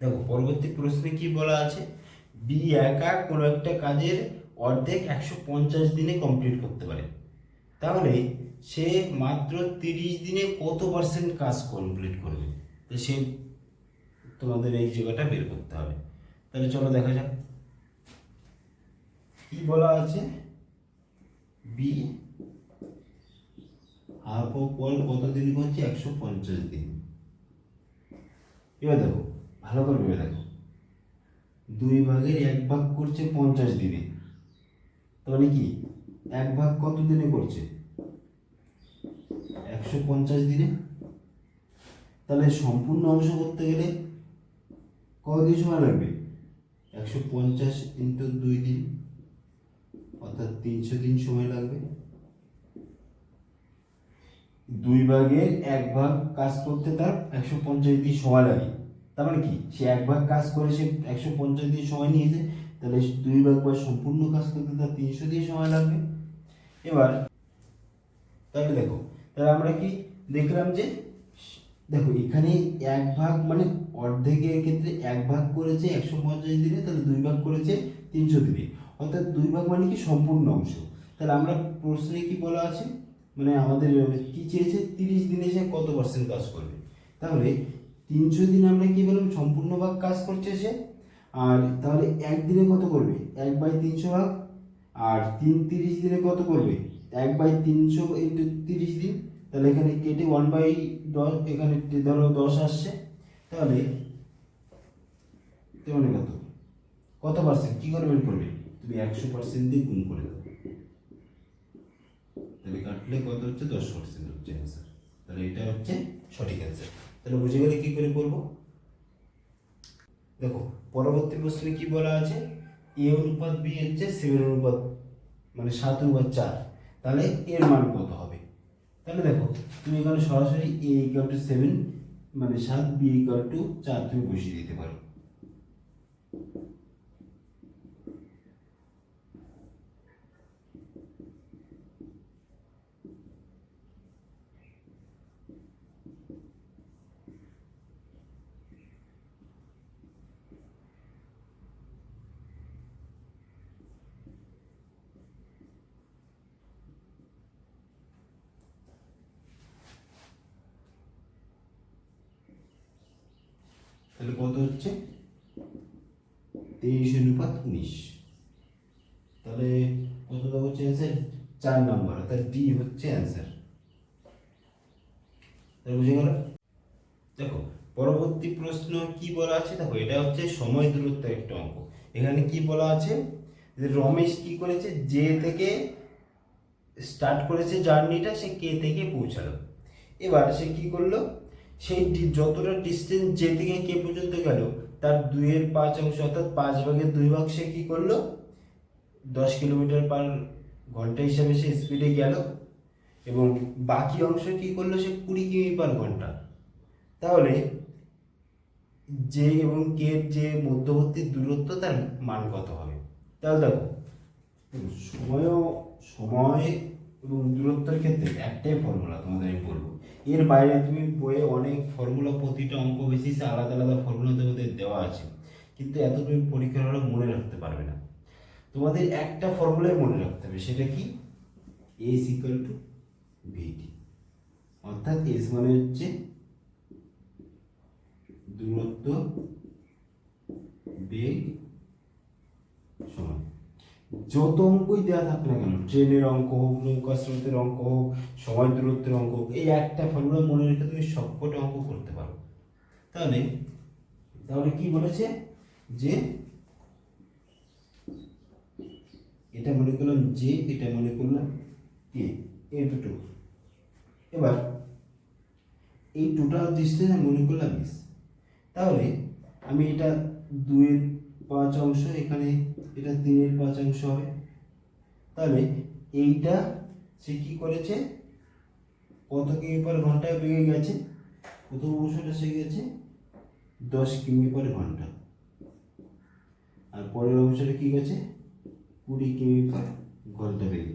দেখো, পরবর্তী প্রশ্নে কি বলা আছে? বি একা কোনো একটা কাজের অর্ধেক একশো পঞ্চাশ দিনে কমপ্লিট করতে পারে। তাহলে সে মাত্র তিরিশ দিনে কত পার্সেন্ট কাজ কমপ্লিট করবে? তো সে তোমাদের এই জায়গাটা বের করতে হবে। তাহলে চলো দেখা যাক। কি বলা আছে? বি হাফ অফ ওয়াল কত দিন করছে? একশো পঞ্চাশ দিন। এবার দেখো ভালো করে ভেবে দেখো। দুই ভাগের এক ভাগ করছে পঞ্চাশ দিনে। তাহলে কি? এক ভাগ কত দিনে করছে? একশো পঞ্চাশ দিনে। তাহলে সম্পূর্ণ অংশ করতে গেলে কতদিন সময় লাগবে? একশো পঞ্চাশ ইন্টু দুই দিন, অর্থাৎ তিনশো দিন সময় লাগবে। দুই ভাগের এক ভাগ কাজ করতে তার একশো পঞ্চাশ দিন সময় লাগে। তার মানে কি? সে এক ভাগ কাজ করে, সে একশো পঞ্চাশ দিন সময় নিয়েছে, তাহলে দুই ভাগ বা সম্পূর্ণ কাজ করতে তার তিনশো দিন সময় লাগবে। এবার, তাহলে দেখো, তাহলে আমরা কি দেখলাম যে, দেখো, এখানে এক ভাগ মানে অর্ধেকের ক্ষেত্রে এক ভাগ করেছে একশো পঞ্চাশ দিনে, তাহলে দুই ভাগ করেছে তিনশো দিনে। অর্থাৎ দুই ভাগ মানে কি? সম্পূর্ণ অংশ। তাহলে আমরা প্রশ্নে কি বলা আছে? মানে আমাদের, কি চেয়েছে? তিরিশ দিনে সে কত পার্সেন্ট কাজ করবে? তাহলে তিনশো দিন আমরা কি বললাম সম্পূর্ণ ভাগ কাজ করছে সে। আর তাহলে একদিনে কত করবে? এক বাই তিনশো ভাগ। আর তিন তিরিশ দিনে কত করবে? এক বাই তিনশো ইন্টু তিরিশ দিন। তাহলে এখানে কেটে ওয়ান বাই দশ, এখানে ধরো দশ আসছে। তাহলে তেমনি কত? কত পার্সেন্ট কী করে বের করবে? তুমি একশো পার্সেন্ট দিয়ে গুণ করে দাও। তাহলে কাটলে কত হচ্ছে? দশ পার্সেন্ট হচ্ছে অ্যান্সার তাহলে এটা হচ্ছে সঠিক অ্যান্সার তাহলে বুঝে গেলে কী করে করব? দেখো, পরবর্তী প্রশ্নে কি বলা আছে? এ অনুপাত বি হচ্ছে সেভেন অনুপাত মানে সাত অনুপাত চার। তাহলে এর মান কত হবে? তাহলে দেখো, তুমি এখানে সরাসরি এ ইকাল টু সেভেন মানে সাত বি ইকাল টু চার তুমি বসিয়ে দিতে পারো তাহলে কত হচ্ছে তেইশ অনুপাত উনিশ। তাহলে কতটা হচ্ছে অ্যান্সার চার নম্বর, অর্থাৎ ডি হচ্ছে অ্যান্সার তাহলে বুঝে গেল? দেখো, পরবর্তী প্রশ্ন কি বলা আছে? দেখো, এটা হচ্ছে সময় দূরত্ব একটা অঙ্ক। এখানে কি বলা আছে? যে রমেশ কি করেছে? যে থেকে স্টার্ট করেছে জার্নিটা সে কে থেকে পৌঁছালো। এবার সে কি করল? সেই যতটা ডিস্টেন্স যে থেকে কে পর্যন্ত গেল তার দুইয়ের পাঁচ অংশ অর্থাৎ পাঁচ ভাগের দুই ভাগ সে কি করল? দশ কিলোমিটার পার ঘণ্টা হিসাবে সে স্পিডে গেল এবং বাকি অংশ কি করল? সে কুড়ি কিমি পার ঘণ্টা। তাহলে যে এবং কে যে মধ্যবর্তী দূরত্ব তার মান কত হবে? তাহলে দেখো সময়ও সময় এবং দূরত্বের ক্ষেত্রে একটাই ফর্মুলা তোমাদের আমি বলব। এর বাইরে তুমি বইয়ে অনেক ফর্মুলা প্রতিটা অঙ্ক বেসিসে আলাদা আলাদা ফর্মুলা তোমাদের দেওয়া আছে। কিন্তু এত তুমি পরীক্ষার হলে মনে রাখতে পারবে না। তোমাদের একটা ফর্মুলাই মনে রাখতে হবে, সেটা কি? এস ইকুয়াল টু ভিটি অর্থাৎ এস মানে হচ্ছে দূরত্ব বেগ সময় যত অঙ্কই দেওয়া থাকবে না কেন, ট্রেনের অঙ্ক হোক নৌকা স্রোতের অঙ্ক হোক, সময় দূরত্বের অঙ্ক হোক, এই একটা ফর্মুলা মনে রেখে তুমি সবকটা অঙ্ক করতে পারো। তাহলে তাহলে কি বলেছে? যে এটা মনে করলাম যে এটা মনে করলাম কে এই দুটো। এবার, এই টোটাল ডিস্টেন্স আমি মনে করলাম মিস তাহলে, আমি এটা দুয়ের পাঁচ অংশ, এখানে এটা তিনের পাঁচ অংশ হবে। তাহলে এইটা সে কি করেছে? কত কিমি পার ঘন্টায় বেগে গেছে? প্রথম অংশটা সে গেছে দশ কিমি পার ঘণ্টা। আর পরের অংশটা কি গেছে? কুড়ি কিমি পার ঘণ্টা বেগে।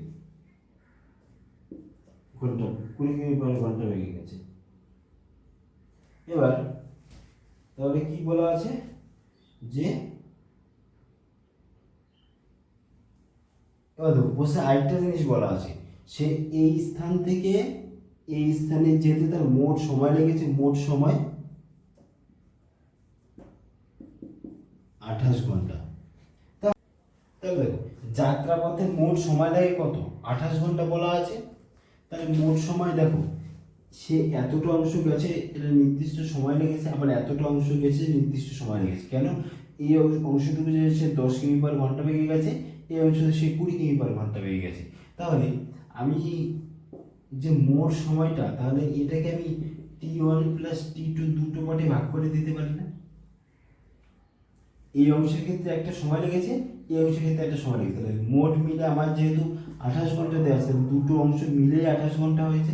ঘণ্টা কুড়ি কিমি পার ঘণ্টা বেগে গেছে। এবার তাহলে কি বলা আছে? যে এবার দেখো আরেকটা জিনিস বলা আছে। সে এই স্থান থেকে এই স্থানে যেতে তার মোট সময় লেগেছে, মোট সময় আঠাশ ঘণ্টা। তাহলে দেখো, যাত্রাপথে মোট সময় লাগে কত? আঠাশ ঘণ্টা বলা আছে। তাহলে মোট সময় দেখো, সে এতটা অংশ গেছে, এটা নির্দিষ্ট সময় লেগেছে, আবার এতটা অংশ গেছে, নির্দিষ্ট সময় লেগেছে। কেন? এই অংশ- অংশটুকু যে সে দশ কিমি পার ঘণ্টা বেগে গেছে এই অংশটা সে কুড়ি কিমি পার ঘণ্টা বেগে গেছে। তাহলে আমি যে মোট সময়টা, তাহলে এটাকে আমি T one plus T two দুটো পার্টে ভাগ করে দিতে পারি না? এই অংশের ক্ষেত্রে একটা সময় লেগেছে, এই অংশের ক্ষেত্রে একটা সময় লেগেছে। তাহলে মোট মিলে আমার যেহেতু আঠাশ ঘণ্টা দেওয়া আছে দুটো অংশ মিলেই আঠাশ ঘণ্টা হয়েছে।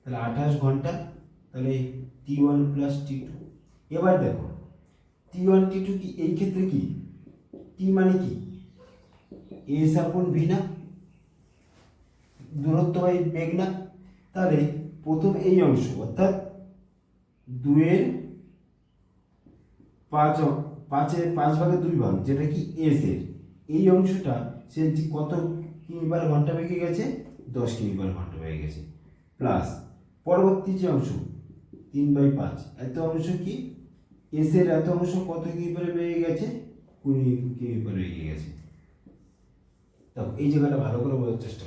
তাহলে আঠাশ ঘণ্টা, তাহলে T one plus T two এবার দেখো টি ওয়ান টি টু কি, এই ক্ষেত্রে কি? টি মানে কি? এস আপন ভি না দূরত্ব বাই বেগ না তাহলে প্রথম এই অংশ, অর্থাৎ দুয়ের পাঁচ পাঁচের পাঁচ ভাগের দুই ভাগ, যেটা কি এস এর। এই অংশটা সে কত কিমি পার ঘণ্টা বেগে গেছে? দশ কিমি পার ঘণ্টা বেগে গেছে। প্লাস পরবর্তী যে অংশ, তিন বাই পাঁচ, এত অংশ কি? এস এর এত অংশ কত কিমি পারে বেগে গেছে? কুড়ি কিমি পারে বেগে গেছে। দেখো, এই জায়গাটা ভালো করে বোঝার চেষ্টা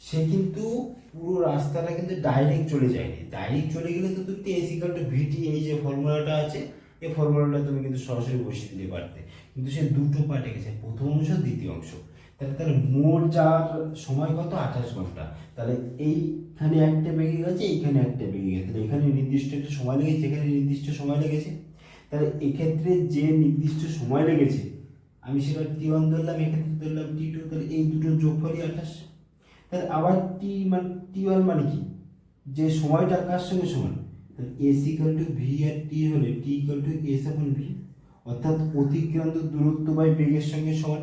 সে কিন্তু পুরো রাস্তাটা কিন্তু ডাইরেক্ট চলে যায়নি। ডাইরেক্ট চলে গেলে তো তুমি এস ইকাল টু ভিটি এই যে ফর্মুলাটা আছে, এই ফর্মুলাটা তুমি কিন্তু সরাসরি বসিয়ে দিতে পারতে। কিন্তু সে দুটো পার্টে গেছে, প্রথম অংশ, দ্বিতীয় অংশ। তাহলে তাহলে মোট যার সময় কত? আঠাশ ঘণ্টা। তাহলে এইখানে একটা বেগে গেছে, এইখানে একটা বেগে গেছে। তাহলে এখানে নির্দিষ্ট একটা সময় লেগেছে, এখানে নির্দিষ্ট সময় লেগেছে। তাহলে এক্ষেত্রে যে নির্দিষ্ট সময় লেগেছে আমি সেটা টি ওয়ান ধরলাম এক্ষেত্রে ধরলাম টি টু তাহলে এই দুটোর যোগফলই আঠাশ। তাহলে আবার টি মানে টি ওয়ান মানে কি? যে সময়টা কার সঙ্গে সমান? তাহলে এস ইকাল টু ভি আর টি হলে T equal to S upon V অর্থাৎ অতিক্রান্ত দূরত্ব বাই বেগের সঙ্গে সমান।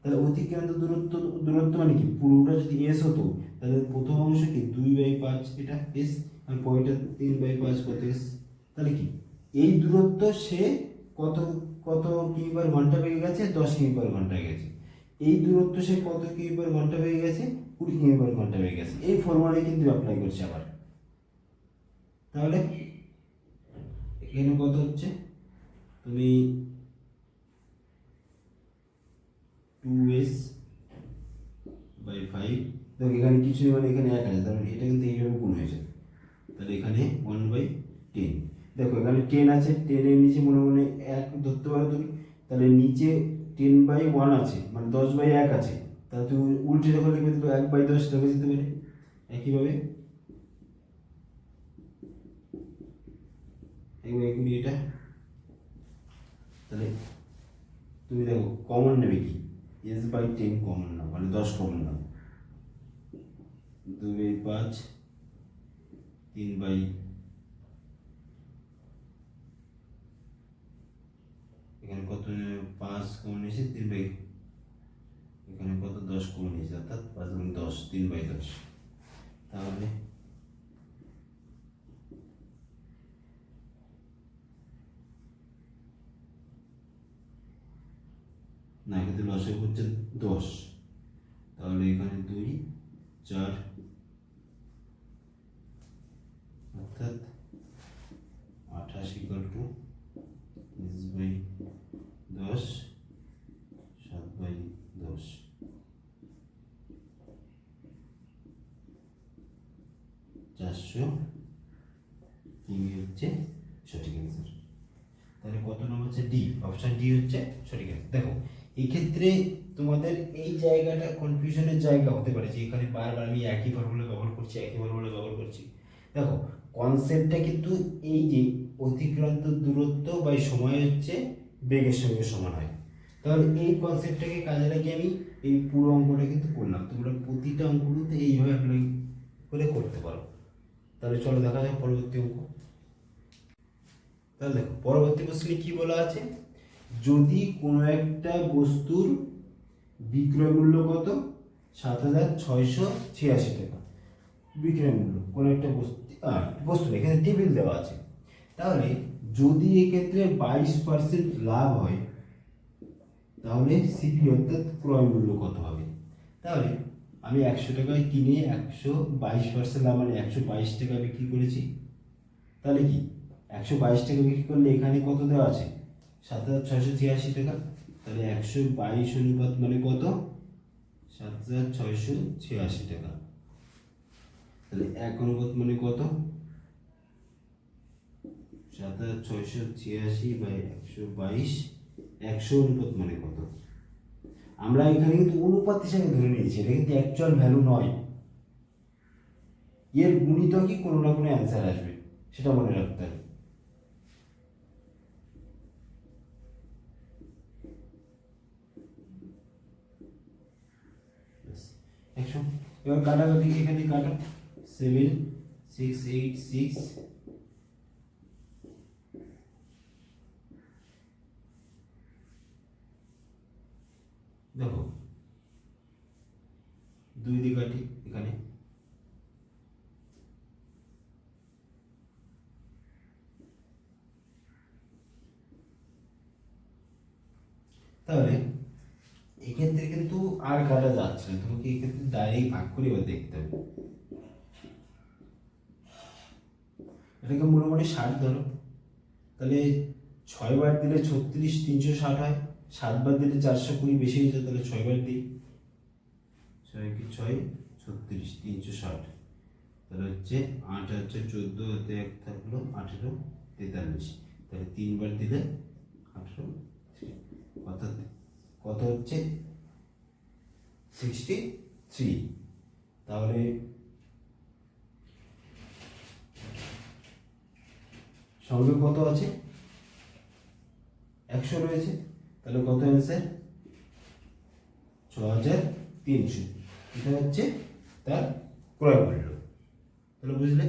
তাহলে অতিক্রান্ত দূরত্ব দূরত্ব মানে কি? পুরোটা যদি এস হতো, তাহলে প্রথম অংশ কি? দুই বাই পাঁচ, এটা এস আর পরেরটা তিন বাই পাঁচ, কত এস তাহলে কি? এই দূরত্ব সে কত কত কিমি পার ঘণ্টা বেগে গেছে? দশ কিমি পার ঘণ্টা গেছে। এই দূরত্ব সে কত কিমি পার ঘণ্টা বেগে গেছে? কুড়ি কিমি পার ঘণ্টা বেগে গেছে। এই ফর্মুলায় কিন্তু অ্যাপ্লাই করছে আবার। তাহলে এখানে কত হচ্ছে? তুমি টু এস বাই ফাইভ দেখো, এখানে কিছু মানে এখানে এক আছে। তাহলে এটা কিন্তু এইভাবে গুণ হয়েছে তাহলে এখানে ওয়ান বাই টেন দেখো এখানে টেন আছে টেনের নিচে মনে মনে এক ধরতে পারো তুমি, তাহলে নিচে টেন বাই ওয়ান আছে মানে দশ বাই এক আছে, তাহলে তুমি উল্টে যখন লিখবে তো এক বাই দশ লেখা যেতে পারে, একইভাবে। এগুলো এগুলি এটা। তাহলে তুমি দেখো কমন নেবে কি? এস বাই টেন কমন নাও মানে দশ কমন নাও। দুই পাঁচ, তিন বাই এখানে কত পাঁচ কমন এসে তিন বাই এখানে কত? দশ কমন এসে অর্থাৎ পাঁচ গুণ দশ, তিন বাই দশ। তাহলে না, এক্ষেত্রে লসে হচ্ছে দশ। তাহলে এখানে দুই, চার, অর্থাৎ আঠাশ ইকাল টু এস বাই দশ সাত বাই দশ চারশো কিমি হচ্ছে সঠিক অ্যান্সার তাহলে কত নাম হচ্ছে ডি অপশন ডি হচ্ছে সঠিক অ্যান্সার দেখো এই ক্ষেত্রে তোমাদের এই জায়গাটা কনফিউশনের জায়গা হতে পারে যে এখানে বারবার আমি একই ফর্মুলা ব্যবহার করছি, একই ফর্মুলা ব্যবহার করছি। দেখো কনসেপ্টটা কিন্তু এই যে অতিক্রান্ত দূরত্ব বা সময় হচ্ছে বেগের সঙ্গে সমান হয়। তাহলে এই কনসেপ্টটাকে কাজে লাগিয়ে আমি এই পুরো অঙ্কটা কিন্তু করলাম। তোমরা প্রতিটা অঙ্কগুলোতে এইভাবে অ্যাপ্লাই করে করতে পারো। তাহলে চলো দেখা যাক পরবর্তী অঙ্ক। তাহলে দেখো, পরবর্তী প্রশ্নে কি বলা আছে? যদি কোনো একটা বস্তুর বিক্রয় মূল্য কত? সাত হাজার ছয়শো ছিয়াশি টাকা। বিক্রয় মূল্য, কোনো একটা বস্তু বস্তু, এখানে টেবিল দেওয়া আছে। তাহলে যদি এক্ষেত্রে বাইশ পার্সেন্ট লাভ হয়, তাহলে সিপি অর্থাৎ ক্রয় মূল্য কত হবে? তাহলে আমি একশো টাকায় কিনে একশো বাইশ পার্সেন্ট মানে একশো বাইশ টাকা বিক্রি করেছি। তাহলে কি? একশো বাইশ টাকা বিক্রি করলে এখানে কত দেওয়া আছে? সাত হাজার ছয়শো ছিয়াশি টাকা। তাহলে একশো বাইশ অনুপাত মানে কত? সাত হাজার ছয়শো ছিয়াশি টাকা। তাহলে এক অনুপাত মানে কত? সাত হাজার ছয়শো ছিয়াশি বাই একশো বাইশ, একশো অনুপাত মানে কত? আমরা এখানে কিন্তু অনুপাত হিসাবে ধরে নিয়েছি, এটা কিন্তু অ্যাকচুয়াল ভ্যালু নয়। এর গুণিতকই কোনো না কোনো অ্যান্সার আসবে, সেটা মনে রাখতে হবে। এবার কাটাকাটি, এখানে কাটা। সেভেন সিক্স এইট সিক্স দেখো দুই দিয়ে কাটি এখানে। তাহলে এক্ষেত্রে কিন্তু আর কাটা যাচ্ছে না, তোমাকে এক্ষেত্রে ডাইরেক্ট ভাগ করে এবার দেখতে হবে। এটাকে মোটামুটি ষাট ধরো। তাহলে ছয় বার দিলে ছত্রিশ, তিনশো ষাট হয়। সাতবার দিলে চারশো কুড়ি বেশি হয়ে যায়, তাহলে ছয় বার দিই। ছয় কি ছয়? ছত্রিশ, তিনশো ষাট। তাহলে হচ্ছে আট হচ্ছে চোদ্দ হতে এক থাকল আঠেরো তেতাল্লিশ। তাহলে তিনবার দিলে আঠেরো অর্থাৎ কত হচ্ছে? সিক্সটি থ্রি তাহলে সঙ্গে কত আছে? একশো রয়েছে। তাহলে কত অ্যান্সার ছ হাজার তিনশো। এটা হচ্ছে তার ক্রয় মূল্য। তাহলে বুঝলে?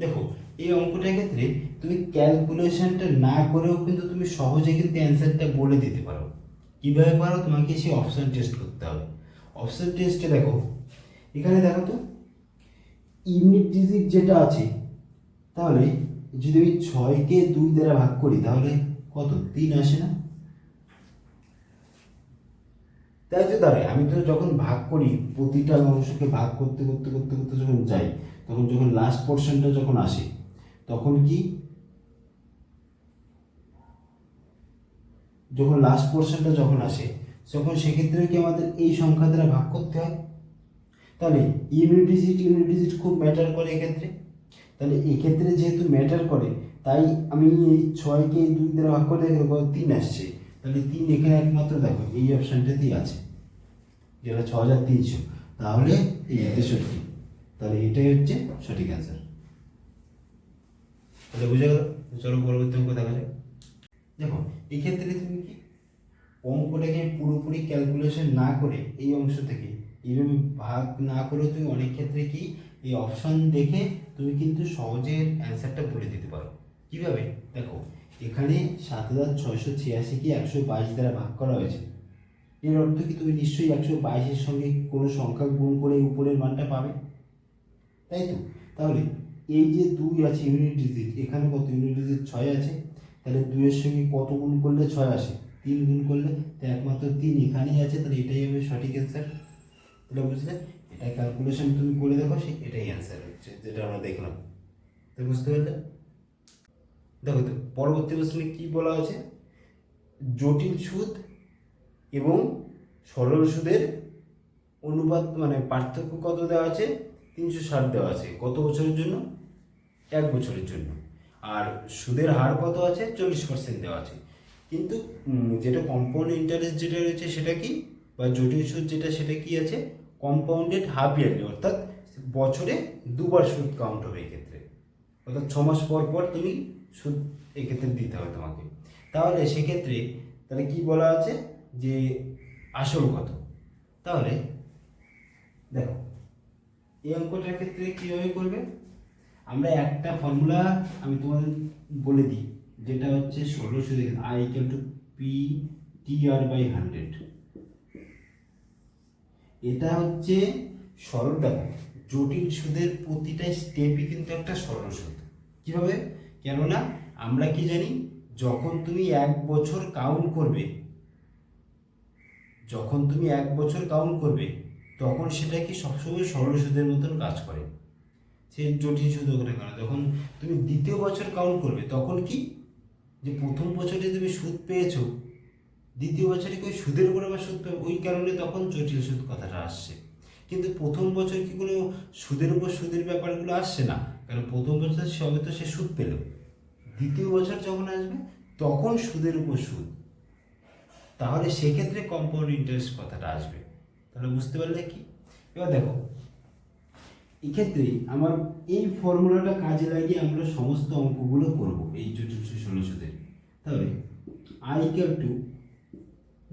দেখো, এই অঙ্কটার ক্ষেত্রে তুমি ক্যালকুলেশনটা না করেও কিন্তু তুমি সহজে কিন্তু অ্যান্সারটা বলে দিতে পারো। কীভাবে পারো? তোমাকে সেই অপশান টেস্ট করতে হবে। অপশান টেস্টে দেখো, এখানে দেখো তো ইউনিট ডিজিট যেটা আছে, তাহলে যদি আমি ছয়কে দুই দ্বারা ভাগ করি, তাহলে কত? তিন আসে না? তাই তো দাঁড়ায় আমি তো যখন ভাগ করি, প্রতিটা অংশকে ভাগ করতে করতে করতে করতে যখন যাই, তখন যখন লাস্ট পোর্শনটা যখন আসে, তখন কি? যখন লাস্ট পোর্শনটা যখন আসে, তখন সেক্ষেত্রে কি আমাদের এই সংখ্যা দ্বারা ভাগ করতে হয়? তাহলে ইউনিট ডিজিট ইউনিট ডিজিট খুব ম্যাটার করে এক্ষেত্রে। তাহলে এক্ষেত্রে যেহেতু ম্যাটার করে, তাই আমি এই ছয়কে দুই দ্বারা ভাগ করে তিন আসছে। তাহলে তিন এখানে একমাত্র দেখো, এই অপশানটাতেই আছে। যেটা ছ হাজার তিনশো। তাহলে এই তেষট্টি তাহলে এটাই হচ্ছে সঠিক অ্যান্সার তাহলে বুঝে গেল? চলো পরবর্তী অঙ্ক দেখা যাক। দেখো, এক্ষেত্রে তুমি কি? অঙ্কটাকে পুরোপুরি ক্যালকুলেশন না করে এই অংশ থেকে এইভাবে ভাগ না করেও তুমি অনেক ক্ষেত্রে কি? এই অপশন দেখে তুমি কিন্তু সহজে অ্যান্সারটা বলে দিতে পারো। কীভাবে? দেখো এখানে সাত হাজার ছয়শো ছিয়াশি কি একশো বাইশ দ্বারা ভাগ করা হয়েছে। এর অর্থ কি তুমি নিশ্চয়ই একশো বাইশের সঙ্গে কোনো সংখ্যা গুণ করে উপরের মানটা পাবে? তাই তো? তাহলে এই যে দুই আছে ইউনিট ডিজিট এখানে কত? ইউনিট ডিজিট ছয় আছে। তাহলে দুইয়ের সঙ্গে কত গুণ করলে ছয় আসে? তিন গুণ করলে তো একমাত্র তিন এখানেই আছে, তাহলে এটাই হবে সঠিক অ্যান্সার তাহলে বুঝলে? এটা ক্যালকুলেশন তুমি করে দেখো, সে এটাই অ্যান্সার হচ্ছে, যেটা আমরা দেখলাম। তো বুঝতে পারলে? দেখো তো পরবর্তী প্রশ্নে কি বলা আছে জটিল সুদ এবং সরল সুদের অনুপাত মানে পার্থক্য কত দেওয়া আছে? তিনশো ষাট দেওয়া আছে। কত বছরের জন্য? এক বছরের জন্য। আর সুদের হার কত আছে? চল্লিশ পার্সেন্ট দেওয়া আছে। কিন্তু যেটা কম্পাউন্ড ইন্টারেস্ট যেটা রয়েছে সেটা কি? বা জটিল সুদ যেটা, সেটা কি আছে? কম্পাউন্ডেড হাফ ইয়ারলি অর্থাৎ বছরে দুবার সুদ কাউন্ট হবে এক্ষেত্রে। অর্থাৎ ছ মাস পর পর তুমি সুদ এক্ষেত্রে দিতে হবে তোমাকে। তাহলে সেক্ষেত্রে তাহলে কি বলা আছে? যে আসল কত? তাহলে দেখো, এই অঙ্কটার ক্ষেত্রে কীভাবে করবে? আমরা একটা ফর্মুলা আমি তোমাদের বলে দিই, যেটা হচ্ছে ষোলো সুদের I equal to P T R by hundred এটা হচ্ছে সরল দেখো জটিল সুদের প্রতিটা স্টেপই কিন্তু একটা সরল সুদ কীভাবে? কেননা আমরা কি জানি, যখন তুমি এক বছর কাউন্ট করবে, যখন তুমি এক বছর কাউন্ট করবে, তখন সেটা কি সবসময় সরল সুদের মতন কাজ করে। সে জটিল সুদ হোক না কেন যখন তুমি দ্বিতীয় বছর কাউন্ট করবে, তখন কি? যে প্রথম বছরে তুমি সুদ পেয়েছ, দ্বিতীয় বছরে কি সুদের উপর আবার সুদ পাবে ওই কারণে তখন জটিল সুদ কথাটা আসছে। কিন্তু প্রথম বছর কি কোনো সুদের উপর সুদের ব্যাপারগুলো আসছে না? কারণ প্রথম বছর সবে তো সে সুদ পেল। দ্বিতীয় বছর যখন আসবে, তখন সুদের উপর সুদ। তাহলে সেক্ষেত্রে কম্পাউন্ড ইন্টারেস্ট কথাটা আসবে। তাহলে বুঝতে পারলে কি? এবার দেখো এক্ষেত্রে আমার এই ফর্মুলাটা কাজে লাগিয়ে আমরা সমস্ত অঙ্কগুলো করব, এই জটিল ষোলো সুদের। তাহলে আই ইকাল টু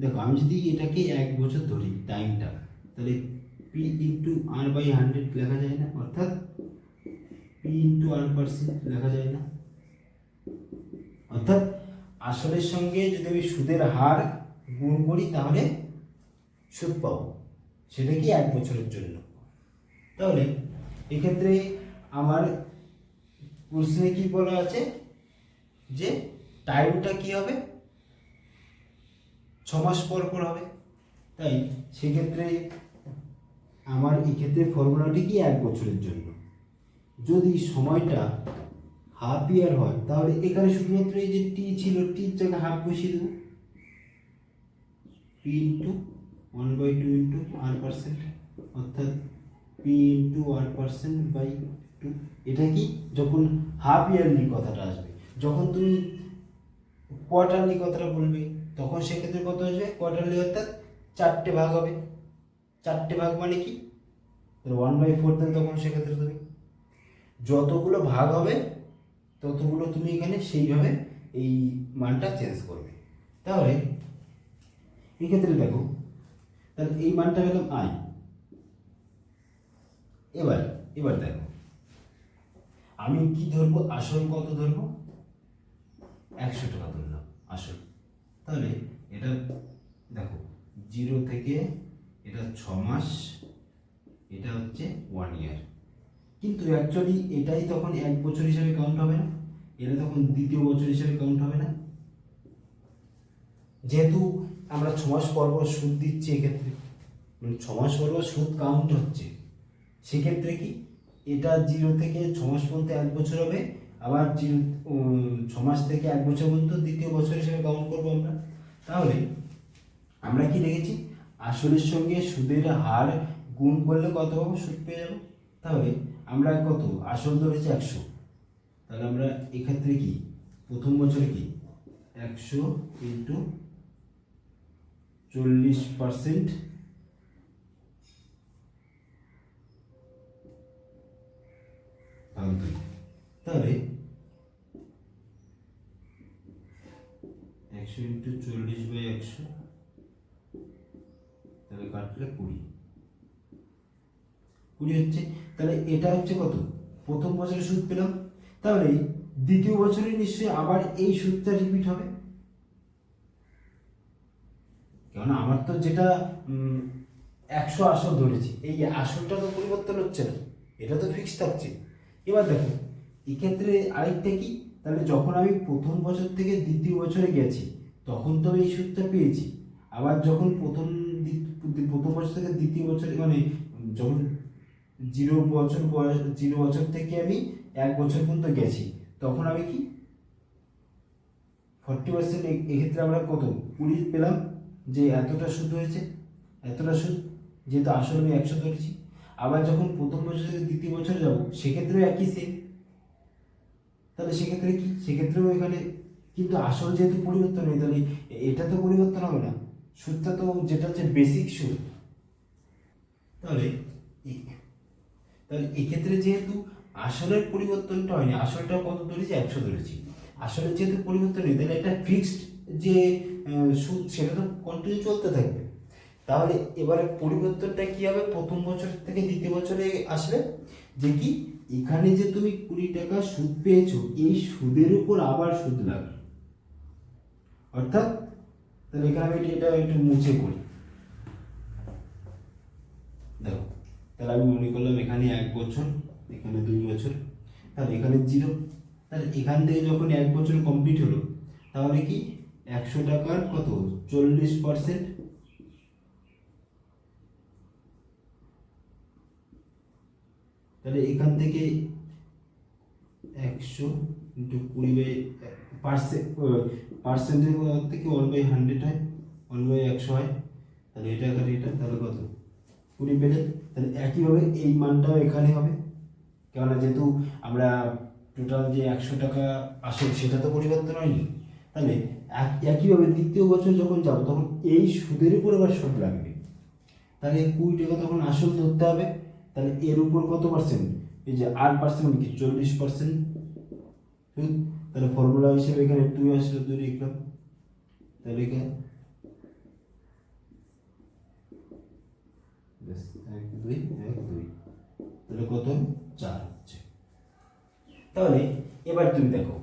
দেখো, আমি যদি এটাকে এক বছর ধরি টাইমটা তাহলে P into R by hundred লেখা যায় না, অর্থাৎ পি ইন্টু আর পার্সেন্ট লেখা যায় না। অর্থাৎ আসলের সঙ্গে যদি আমি সুদের হার গুণ করি, তাহলে সুদ পাবো। সেটা কি এক বছরের জন্য? তাহলে এক্ষেত্রে আমার প্রশ্নে কি বলা আছে? যে টাইমটা কি হবে? ছ মাস পর পর হবে। তাই সেক্ষেত্রে আমার এক্ষেত্রে ফর্মুলাটি কি এক বছরের জন্য? যদি সময়টা হাফ ইয়ার হয়, তাহলে এখানে শুধুমাত্র এই যে টি ছিল টির জায়গায় হাফ বসিয়ে দেবো। P into one by two into R percent অর্থাৎ P into R percent by two এটা কি? যখন হাফ ইয়ারলি কথাটা আসবে, যখন তুমি কোয়ার্টারলি কথাটা বলবে, তখন সেক্ষেত্রে কত আসবে কোয়ার্টারলি অর্থাৎ চারটে ভাগ হবে। চারটে ভাগ মানে কি? ওয়ান বাই ফোর দেন তখন সেক্ষেত্রে তুমি যতগুলো ভাগ হবে, ততগুলো তুমি এখানে সেইভাবে এই মানটা চেঞ্জ করবে। তাহলে এক্ষেত্রে দেখো, তাহলে এই মানটা পেলাম আই এবার এবার দেখো, আমি কি ধরবো? আসল কত ধরবো? একশো টাকা ধরলাম, আসল। তাহলে এটা দেখো জিরো থেকে এটা ছ মাস এটা হচ্ছে ওয়ান ইয়ার কিন্তু অ্যাকচুয়ালি এটাই তখন এক বছর হিসাবে কাউন্ট হবে না। এটা তখন দ্বিতীয় বছর হিসাবে কাউন্ট হবে না। যেহেতু আমরা ছ মাস পর পর সুদ দিচ্ছি এক্ষেত্রে মানে ছ মাস পর পর সুদ কাউন্ট হচ্ছে। সেক্ষেত্রে কি? এটা জিরো থেকে ছ মাস পর্যন্ত এক বছর হবে, আবার জিরো ছ মাস থেকে এক বছর পর্যন্ত দ্বিতীয় বছর হিসেবে কাউন্ট করব আমরা। তাহলে আমরা কি দেখেছি? আসলের সঙ্গে সুদের হার গুণ করলে কত পাবো? সুদ পেয়ে যাব। তাহলে আমরা কত? আসল ধরেছি একশো। তাহলে আমরা এক্ষেত্রে কি? প্রথম বছরে কি? একশো ইন্টু চল্লিশ পার্সেন্ট তাহলে একশো ইন্টু চল্লিশ বাই একশো, তাহলে কাটলে কুড়ি। কুড়ি হচ্ছে, তাহলে এটা হচ্ছে কত? প্রথম বছরে সুদ পেলাম। তাহলে দ্বিতীয় বছরে নিশ্চয়ই আবার এই সুদটা রিপিট হবে। কেননা আমার তো যেটা একশো আসল ধরেছি, এই আসলটা তো পরিবর্তন হচ্ছে না, এটা তো ফিক্স থাকছে। এবার দেখো, এক্ষেত্রে আরেকটা কি? তাহলে যখন আমি প্রথম বছর থেকে দ্বিতীয় বছরে গেছি, তখন তো এই সুদটা পেয়েছি। আবার যখন প্রথম প্রথম বছর থেকে দ্বিতীয় বছরে মানে যখন জিরো বছর বয়স, জিরো বছর থেকে আমি এক বছর পর্যন্ত গেছি। তখন আমি কি? ফর্টি পার্সেন্ট এক্ষেত্রে আমরা কত? কুড়ি পেলাম যে এতটা সুদ হয়েছে, এতটা সুদ, যেহেতু আসলে আমি একশো ধরেছি। আবার যখন প্রথম বছর থেকে দ্বিতীয় বছর যাব, সেক্ষেত্রেও একই সেম তাহলে সেক্ষেত্রে কি? সেক্ষেত্রেও এখানে কিন্তু আসল যেহেতু পরিবর্তন হয় তাহলে এটা তো পরিবর্তন হবে না। সুদটা তো যেটা হচ্ছে বেসিক সুদ। তাহলে তাহলে এক্ষেত্রে যেহেতু আসলের পরিবর্তনটা হয়নি আসলটা কত ধরেছি? একশো ধরেছি। আসলের যেহেতু পরিবর্তন নেই, তাহলে এটা ফিক্সড যে সুদ, সেটা তো কন্টিনিউ চলতে থাকবে। তাহলে এবারে পরিবর্তনটা কি হবে? প্রথম বছর থেকে দ্বিতীয় বছরে আসলে যে কি, এখানে যে তুমি কুড়ি টাকা সুদ পেয়েছ, এই সুদের উপর আবার সুদ লাগবে। অর্থাৎ, তাহলে এখানে আমি এটা একটু মুছে করি দেখো তাহলে আমি মনে করলাম এখানে এক বছর, এখানে দুই বছর, তাহলে এখানে জিরো তাহলে এখান থেকে যখন এক বছর কমপ্লিট হলো, তাহলে কি একশো টাকার কত? চল্লিশ পার্সেন্ট তাহলে এখান থেকে একশো ইন্টু কুড়ি বাই পার্সেন্ট পার্সেন্টের থেকে ওয়ান বাই হান্ড্রেড হয় ওয়ান বাই একশো হয়। তাহলে এটা এখানে এটা, তাহলে কত? কুড়ি পেলে, তাহলে একইভাবে এই মানটাও এখানে হবে। কেননা যেহেতু আমরা টোটাল যে একশো টাকা আসল, সেটা তো পরিবর্তন হয়নি। তাহলে এক- একইভাবে দ্বিতীয় বছর যখন যাব, তখন এই সুদের উপর আবার সুদ লাগবে। তাহলে কুড়ি টাকা তখন আসল ধরতে হবে। তাহলে এর উপর কত পার্সেন্ট এই যে আট পার্সেন্ট কি চল্লিশ পার্সেন্ট তাহলে ফর্মুলা হিসেবে এখানে দুই আসলে দুই লিখলাম। তাহলে এখানে ব্যাস, এক, দুই এক, দুই। তাহলে কত? চার হচ্ছে। তাহলে এবার তুমি দেখো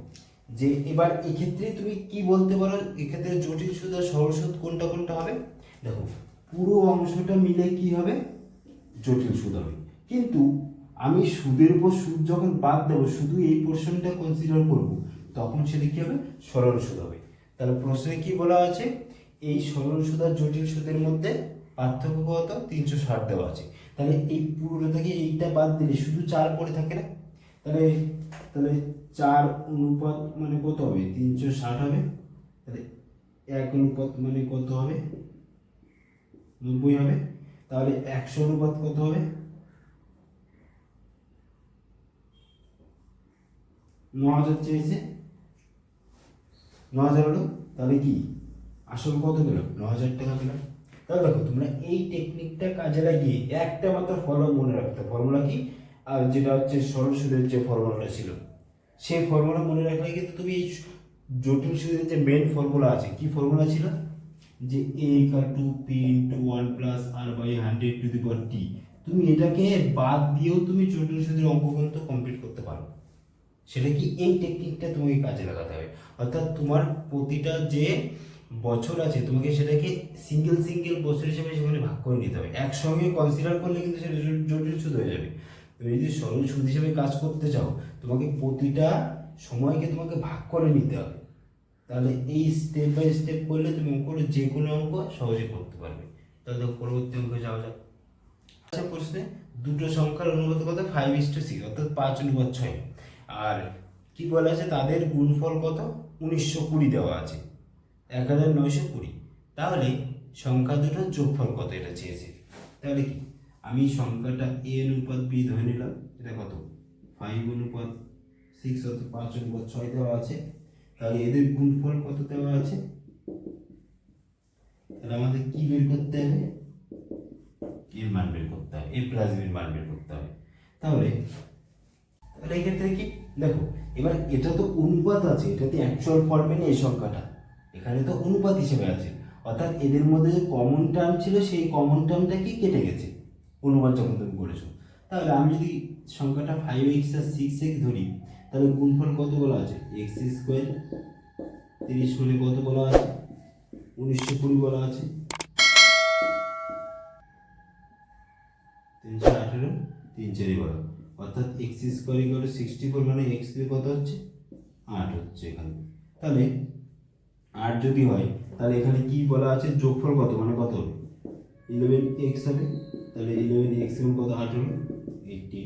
যে এবার এক্ষেত্রে তুমি কি বলতে পারো? এক্ষেত্রে জটিল সুদ আর সরল সুদ কোনটা কোনটা হবে? দেখো, পুরো অংশটা মিলে কি হবে? জটিল সুদ হবে। কিন্তু আমি সুদের উপর সুদ যখন বাদ দেবো, শুধু এই পোর্শনটা কনসিডার করব, তখন সেটা কি হবে? সরল সুদ হবে। তাহলে প্রশ্নে কি বলা আছে? এই সরল সুদ আর জটিল সুদের মধ্যে পার্থক্য কত? তিনশো ষাট দেওয়া আছে। তাহলে এই পুরোটা থেকে এইটা বাদ দিলে শুধু চার পড়ে থাকে না? তাহলে তাহলে চার অনুপাত মানে কত হবে? তিনশো ষাট হবে। তাহলে এক অনুপাত মানে কত হবে? নব্বই হবে। তাহলে একশো অনুপাত কত হবে? ন হাজার চেয়েছে। ন হাজার হলো, তাহলে কি? আসল কত পেলাম? ন হাজার টাকা পেলাম। তাহলে দেখো, তোমরা এই টেকনিকটা কাজে লাগিয়ে একটা মাত্র ফর্মুলা মনে রাখতে ফর্মুলা কি? আর যেটা হচ্ছে সরল সুদের যে ফর্মুলাটা ছিল, সেই ফর্মুলা মনে রাখলে কিন্তু তুমি এই জটিল সুদের যে মেন ফর্মুলা আছে, কি ফর্মুলা ছিল? যে A equal to P into one plus R by hundred to the power T তুমি এটাকে বাদ দিয়েও তুমি জটিল সুদের অঙ্ক কিন্তু কমপ্লিট করতে পারো। সেটা কি? এই টেকনিকটা তোমাকে কাজে লাগাতে হবে। অর্থাৎ তোমার প্রতিটা যে বছর আছে, তোমাকে সেটাকে সিঙ্গেল সিঙ্গেল বছর হিসেবে সেখানে ভাগ করে নিতে হবে। একসঙ্গে কনসিডার করলে কিন্তু সেটা জট- জটিল সুদ হয়ে যাবে। তুমি যদি সরল সুদ হিসেবে কাজ করতে চাও, তোমাকে প্রতিটা সময়কে তোমাকে ভাগ করে নিতে হবে। তাহলে এই স্টেপ বাই স্টেপ করলে তুমি অঙ্কটা যে কোনো অঙ্ক সহজে করতে পারবে। তাহলে পরবর্তী অঙ্কে যাওয়া যাক। আচ্ছা প্রশ্নে দুটো সংখ্যার অনুপাত কত? ফাইভ ইস টু সিক্স অর্থাৎ পাঁচ অনুপাত ছয়। আর কি বলা আছে? তাদের গুণফল কত? উনিশশো কুড়ি দেওয়া আছে। এক হাজার নয়শো কুড়ি। তাহলে সংখ্যা দুটোর যোগফল কত? এটা চেয়েছে। তাহলে কি? আমি সংখ্যাটা এ অনুপাত বি ধরে নিলাম। এটা কত? ফাইভ অনুপাত সিক্স অর্থাৎ পাঁচ অনুপাত ছয় দেওয়া আছে। তাহলে এদের গুণফল কত দেওয়া আছে? তাহলে আমাদের কি বের করতে হবে? এর মান বের করতে হবে। এ প্লাস বির মান বের করতে হবে। তাহলে তাহলে এই ক্ষেত্রে কি? দেখো, এবার এটা তো অনুপাত আছে। এটাতে অ্যাকচুয়াল ফর্মে নেই সংখ্যাটা। এখানে তো অনুপাত হিসেবে আছে। অর্থাৎ এদের মধ্যে যে কমন টার্ম ছিল, সেই কমন টার্মটা কি কেটে গেছে? অনুপাত যখন তুমি করেছ। তাহলে আমি যদি সংখ্যাটা ফাইভ এক্স আর সিক্স এক্স ধরি, তাহলে গুণফল কত বলা আছে? এক্স স্কোয়ার তিরিশ হলে কত বলা আছে? উনিশশো কুড়ি বলা আছে। তিনশো আঠেরো, তিন চারি বারো অর্থাৎ X square equal sixty four মানে এক্স কত হচ্ছে? আট হচ্ছে এখানে। তাহলে আট যদি হয়, তাহলে এখানে কি বলা আছে? যোগফল কত? মানে কত হবে? ইলেভেন এক্স হবে, তাহলে ইলেভেন এক্স কত? আট হলো এইটটি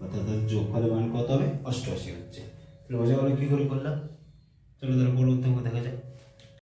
অর্থাৎ যোগফলের মান কত হবে? অষ্টআশি হচ্ছে। তাহলে বোঝা গেলো কী করে করলাম? চলো তাহলে পরবর্তী দেখা যাক।